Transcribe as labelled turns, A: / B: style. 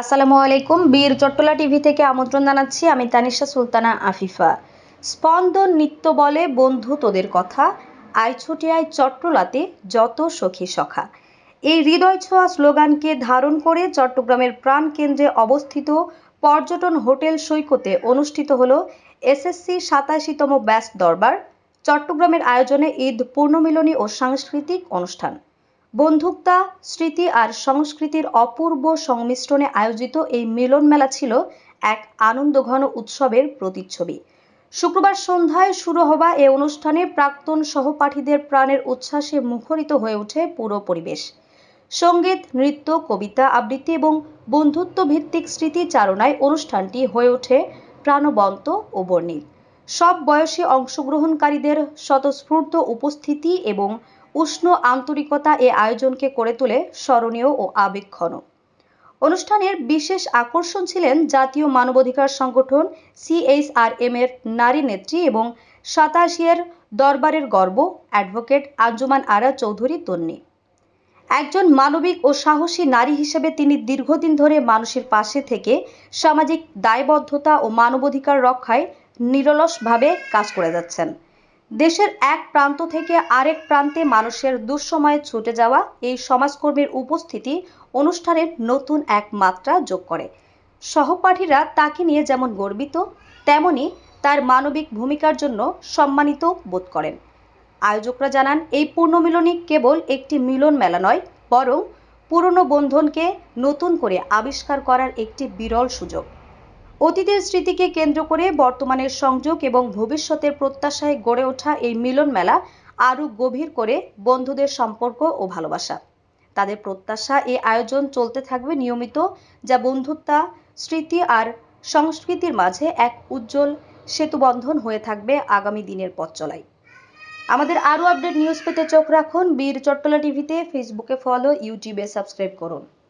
A: আসসালামু আলাইকুম। বীর চট্টলা টিভি থেকে আমন্ত্রণ জানাচ্ছি আমি তানিশা সুলতানা আফিফা। স্পন্দন নিত্য বলে বন্ধু তোদের কথা আয় ছুটে আয় চট্টলাতে যত সখী সখা। এই হৃদয় ছোঁয়া স্লোগানকে ধারণ করে চট্টগ্রামের প্রাণকেন্দ্রে অবস্থিত পর্যটন হোটেল সৈকতে অনুষ্ঠিত হল এসএসসি সাতাশিতম ব্যাস দরবার, চট্টগ্রামের আয়োজনে ঈদ পূর্ণমিলনী ও সাংস্কৃতিক অনুষ্ঠান। বন্ধুত্বা, স্মৃতি আর সংস্কৃতির অপূর্ব সংমিশ্রণে আয়োজিত এই মিলন মেলা ছিল এক আনন্দঘন উৎসবের প্রতিচ্ছবি। শুক্রবার সন্ধ্যায় শুরু হওয়া এ অনুষ্ঠানে প্রাক্তন সহপাঠীদের প্রাণের উচ্ছ্বাসে মুখরিত হয়ে ওঠে পুরো পরিবেশ। সংগীত, নৃত্য, কবিতা আবৃত্তি এবং বন্ধুত্ব ভিত্তিক স্মৃতিচারণায় অনুষ্ঠানটি হয়ে ওঠে প্রাণবন্ত ও বর্ণিল। সব বয়সী অংশগ্রহণকারীদের স্বতঃস্ফূর্ত উপস্থিতি এবং উষ্ণ আন্তরিকতা এ আয়োজনকে করে তোলে স্মরণীয় ও আবেগঘন। অনুষ্ঠানের বিশেষ আকর্ষণ ছিলেন জাতীয় মানবাধিকার সংগঠন সিএইচআরএম এর নারী নেত্রী এবং সাতাশিয়ের দরবারের গর্ব অ্যাডভোকেট আঞ্জুমান আরা চৌধুরী তন্নি। একজন মানবিক ও সাহসী নারী হিসেবে তিনি দীর্ঘদিন ধরে মানুষের পাশে থেকে সামাজিক দায়বদ্ধতা ও মানবাধিকার রক্ষায় নিরলসভাবে কাজ করে যাচ্ছেন। দেশের এক প্রান্ত থেকে আরেক প্রান্তে মানুষের দুঃসময়ে ছুটে যাওয়া এই সমাজকর্মীর উপস্থিতি অনুষ্ঠানের নতুন এক মাত্রা যোগ করে। সহপাঠীরা তাকে নিয়ে যেমন গর্বিত, তেমনি তার মানবিক ভূমিকার জন্য সম্মানিত বোধ করেন। আয়োজকরা জানান, এই পূর্ণমিলনী কেবল একটি মিলন মেলা নয়, বরং পুরনো বন্ধনকে নতুন করে আবিষ্কার করার একটি বিরল সুযোগ। অতীতের স্মৃতিকে কেন্দ্র করে বর্তমানের সংযোগ এবং ভবিষ্যতের প্রত্যাশায় গড়ে ওঠা এই মিলন মেলা আরও গভীর করে বন্ধুদের সম্পর্ক ও ভালোবাসা। তাদের প্রত্যাশা এই আয়োজন চলতে থাকবে নিয়মিত, যা বন্ধুত্বা, স্মৃতি আর সংস্কৃতির মাঝে এক উজ্জ্বল সেতুবন্ধন হয়ে থাকবে আগামী দিনের পথ চলায় আমাদের আরও আপডেট নিউজ পেতে চোখ রাখুন। বীর চট্টলা টিভিতে ফেসবুকে ফলো, ইউটিউবে সাবস্ক্রাইব করুন।